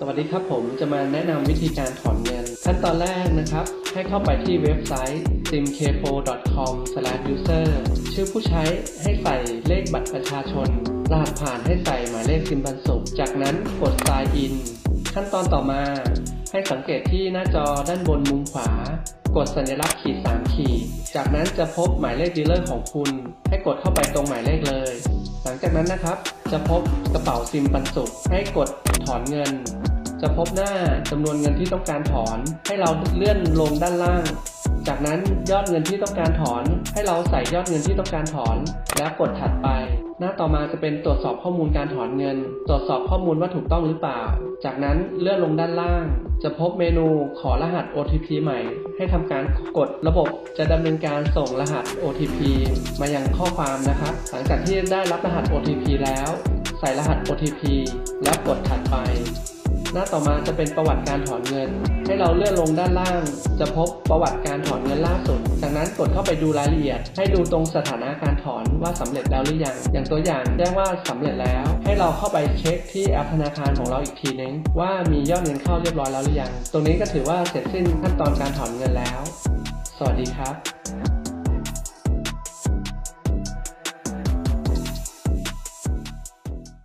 สวัสดีครับผมจะมาแนะนำวิธีการถอนเงิน ขั้นตอนแรกนะครับ ให้เข้าไปที่เว็บไซต์ simkpo.com/user ชื่อผู้ใช้ให้ใส่เลขบัตรประชาชน รหัสผ่านให้ใส่หมายเลขซิมบันสุข จากนั้นกด sign in ขั้นตอนต่อมา ให้สังเกตที่หน้าจอด้านบนมุมขวา กดสัญลักษณ์ขีด3ขีด จากนั้นจะพบหมายเลขดีลเลอร์ของคุณ ให้กดเข้าไปตรงหมายเลขเลย หลังจากนั้นนะครับ จะพบกระเป๋าซิมปันสุขให้กดถอนเงิน จะพบหน้าจำนวนเงินที่ต้องการถอน ให้เราเลื่อนลงด้านล่าง จากนั้นยอดเงินที่ต้องการถอน ให้เราใส่ยอดเงินที่ต้องการถอน แล้วกดถัดไป หน้าต่อมาจะเป็นตรวจสอบข้อมูลการถอนเงิน ตรวจสอบข้อมูลว่าถูกต้องหรือเปล่า จากนั้นเลื่อนลงด้านล่าง จะพบเมนูขอรหัส OTP ใหม่ ให้ทำการกดระบบจะดำเนินการส่งรหัส OTP มายังข้อความนะครับ หลังจากที่ได้รับรหัส OTP แล้ว ใส่รหัส OTP แล้วกดถัดไป หน้าต่อมาจะเป็นประวัติการถอนเงิน ให้เราเลื่อนลงด้านล่าง จะพบประวัติการถอนเงินล่าสุด จากนั้นกดเข้าไปดูรายละเอียด ให้ดูตรงสถานะการถอนว่าสำเร็จแล้วหรือยัง อย่างตัวอย่างแจ้งว่าสำเร็จแล้ว ให้เราเข้าไปเช็คที่แอปธนาคารของเราอีกทีนึงว่ามียอดเงินเข้าเรียบร้อยแล้วหรือยัง ตรงนี้ก็ถือว่าเสร็จสิ้นขั้นตอนการถอนเงินแล้ว สวัสดีครับ